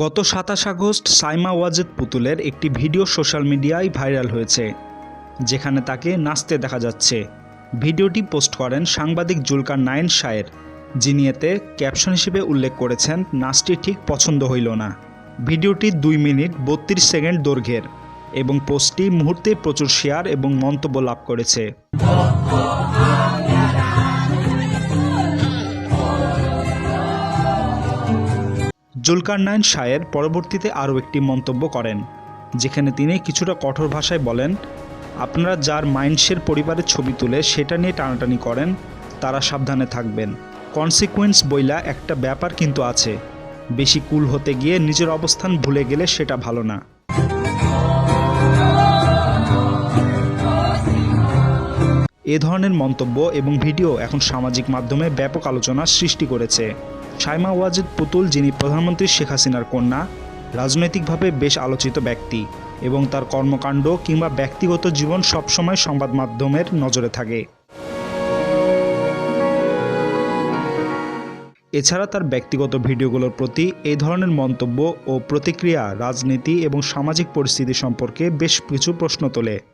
গত সাতাশ আগস্ট সাইমা ওয়াজেদ পুতুলের একটি ভিডিও সোশ্যাল মিডিয়ায় ভাইরাল হয়েছে, যেখানে তাকে নাচতে দেখা যাচ্ছে। ভিডিওটি পোস্ট করেন সাংবাদিক জুলকার নায়েন শায়ের, যিনি এতে ক্যাপশন হিসেবে উল্লেখ করেছেন, নাচটি ঠিক পছন্দ হইল না। ভিডিওটি দুই মিনিট বত্রিশ সেকেন্ড দৈর্ঘ্যের এবং পোস্টটি মুহূর্তে প্রচুর শেয়ার এবং মন্তব্য লাভ করেছে। জুলকারনাইন শায়ের পরবর্তীতে আরও একটি মন্তব্য করেন, যেখানে তিনি কিছুটা কঠোর ভাষায় বলেন, আপনারা যার মাইন্ডসের পরিবারের ছবি তুলে সেটা নিয়ে টানাটানি করেন, তারা সাবধানে থাকবেন। কনসিকুয়েন্স বইলা একটা ব্যাপার কিন্তু আছে, বেশি কুল হতে গিয়ে নিজের অবস্থান ভুলে গেলে সেটা ভালো না। এ ধরনের মন্তব্য এবং ভিডিও এখন সামাজিক মাধ্যমে ব্যাপক আলোচনার সৃষ্টি করেছে। সাইমা ওয়াজেদ পুতুল, যিনি প্রধানমন্ত্রী শেখ হাসিনার কন্যা, রাজনৈতিকভাবে বেশ আলোচিত ব্যক্তি এবং তার কর্মকাণ্ড কিংবা ব্যক্তিগত জীবন সবসময় সংবাদ মাধ্যমের নজরে থাকে। এছাড়া তার ব্যক্তিগত ভিডিওগুলোর প্রতি এই ধরনের মন্তব্য ও প্রতিক্রিয়া রাজনীতি এবং সামাজিক পরিস্থিতি সম্পর্কে বেশ কিছু প্রশ্ন তোলে।